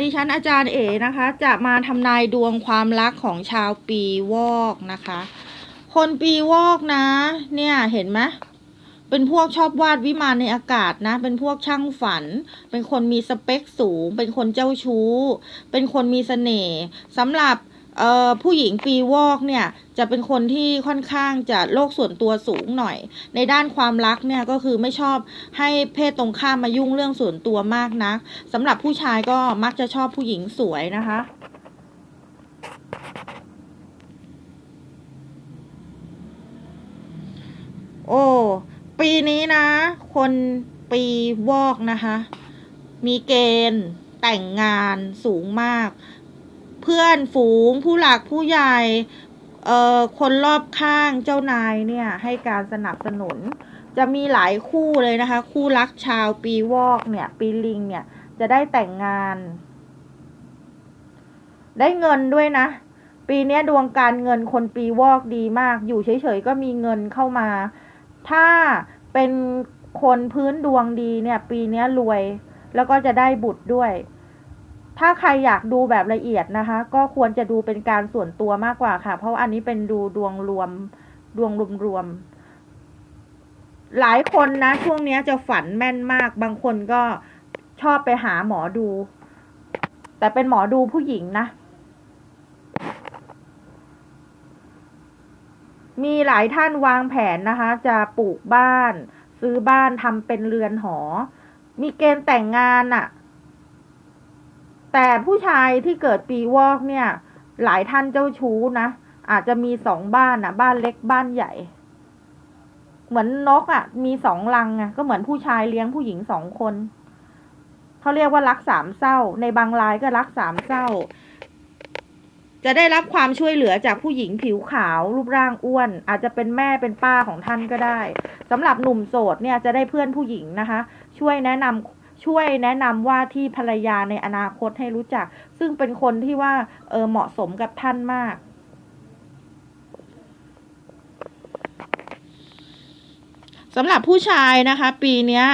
ดิฉันอาจารย์เอ๋นะคะ จะมาทำนายดวงความรักของชาวปีวอกนะคะ คนปีวอกนะ เนี่ยเห็นไหมเป็นพวกชอบวาดวิมานในอากาศนะ เป็นพวกช่างฝัน เป็นคนมีสเปคสูง เป็นคนเจ้าชู้ เป็นคนมีเสน่ห์สำหรับ ผู้หญิงปีวอกเนี่ยจะเป็นคนที่ค่อนข้างจะโลกส่วนตัวสูงหน่อย ในด้านความรักเนี่ยก็คือไม่ชอบให้เพศตรงข้ามมายุ่งเรื่องส่วนตัวมากนักสำหรับผู้ชายก็มักจะชอบผู้หญิงสวยนะคะโอ้ปีนี้นะ คนปีวอกนะคะ มีเกณฑ์แต่งงานสูงมาก เพื่อนฝูงผู้หลักผู้ใหญ่เอ่อคนรอบข้างเจ้านายเนี่ย ให้การสนับสนุน จะมีหลายคู่เลยนะคะ คู่รักชาวปีวอกเนี่ย ปีลิงเนี่ยจะได้แต่งงาน ได้เงินด้วยนะ ปีนี้ดวงการเงินคนปีวอกดีมาก อยู่เฉยๆก็มีเงินเข้ามา ถ้าเป็นคนพื้นดวงดีเนี่ย ปีนี้รวย แล้วก็จะได้บุตรด้วย ถ้าใครอยากดูแบบละเอียดนะคะ ก็ควรจะดูเป็นการส่วนตัวมากกว่าค่ะ เพราะอันนี้เป็นดูดวงรวมดวงรวมๆหลายคนนะ ช่วงนี้จะฝันแม่นมาก บางคนก็ชอบไปหาหมอดู แต่เป็นหมอดูผู้หญิงนะ มีหลายท่านวางแผนนะคะ จะปลูกบ้าน ซื้อบ้านทำเป็นเรือนหอ มีเกณฑ์แต่งงานอะ แต่ผู้ชายที่เกิดปีวอกเนี่ย หลายท่านเจ้าชู้นะ อาจจะมีสองบ้านอะบ้านเล็กบ้านใหญ่ เหมือนนกอะมีสองรังอะก็เหมือนผู้ชายเลี้ยงผู้หญิงสองคน เขาเรียกว่ารักสามเศร้า ในบางรายก็รักสามเศร้า จะได้รับความช่วยเหลือจากผู้หญิงผิวขาว รูปร่างอ้วน อาจจะเป็นแม่เป็นป้าของท่านก็ได้สำหรับหนุ่มโสดเนี่ยจะได้เพื่อนผู้หญิงนะคะ ช่วยแนะนำ ช่วยแนะนำว่าที่ภรรยาในอนาคตให้รู้จัก ซึ่งเป็นคนที่ว่าเออเหมาะสมกับท่านมาก สำหรับผู้ชายนะคะ ปีนี้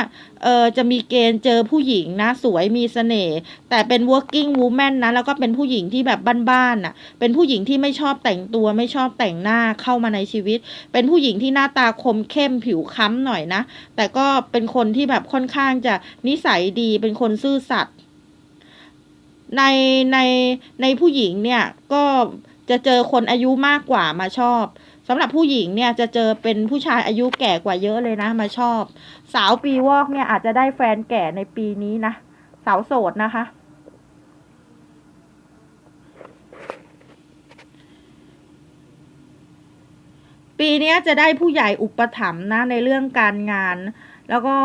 เออจะมีเกณฑ์เจอผู้หญิงนะ สวยมีเสน่ห์แต่เป็น working woman นะ แล้วก็เป็นผู้หญิงที่แบบบ้านๆน่ะ เป็นผู้หญิงที่ไม่ชอบแต่งตัวไม่ชอบแต่งหน้าเข้ามาในชีวิต เป็นผู้หญิงที่หน้าตาคมเข้มผิวค้ำหน่อยนะ แต่ก็เป็นคนที่แบบค่อนข้างจะนิสัยดีเป็นคนซื่อสัตย์ในในในผู้หญิงเนี่ยก็จะเจอคนอายุมากกว่ามาชอบ สำหรับผู้หญิงเนี่ยจะเจอเป็นผู้ชายอายุแก่กว่าเยอะเลยนะ มาชอบ สาวปีวอกเนี่ยอาจจะได้แฟนแก่ในปีนี้นะ สาวโสดนะคะ ปีนี้จะได้ผู้ใหญ่อุปถัมภ์นะในเรื่องการงาน แล้วก็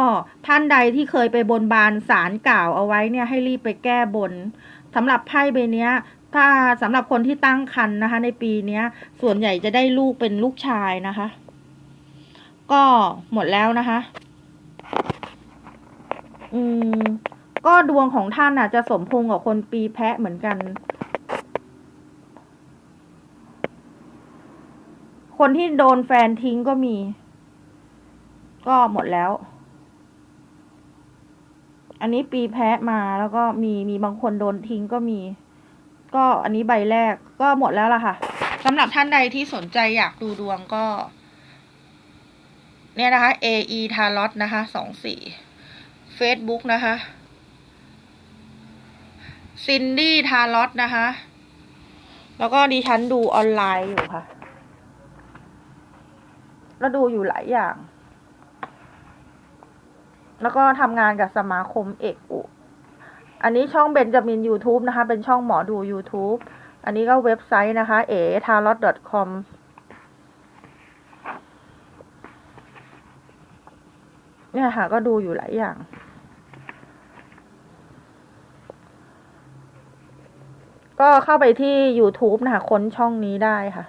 ท่านใดที่เคยไปบนบานสารกล่าวเอาไว้เนี่ยให้รีบไปแก้บนสำหรับไพ่ใบเนี้ย ถ้าสำหรับคนที่ตั้งครรภ์นะคะ ในปีนี้ส่วนใหญ่จะได้ลูกเป็นลูกชายนะคะ ก็หมดแล้วนะคะ อืม ก็ดวงของท่านอะจะสมพงกับคนปีแพะเหมือนกัน คนที่โดนแฟนทิ้งก็มี ก็หมดแล้ว อันนี้ปีแพะมาแล้วก็มีมีบางคนโดนทิ้งก็มี ก็อันนี้ใบแรกก็หมดแล้วล่ะค่ะสำหรับท่านใดที่สนใจอยากดูดวงก็ เนี่ยนะคะ AE ทารอตนะคะสองสี่ Facebook นะคะซินดี้ทารอตนะคะ แล้วก็ดิฉันดูออนไลน์อยู่ค่ะ แล้วดูอยู่หลายอย่าง แล้วก็ทำงานกับสมาคมเอกอุ อันนี้ช่องเบนจามิน YouTube นะคะ เป็นช่องหมอดู YouTube อันนี้ก็เว็บไซต์นะคะ เอทารอ .com เนี่ยค่ะ ก็ดูอยู่หลายอย่าง ก็เข้าไปที่ YouTube นะคะ ค้นช่องนี้ได้ค่ะ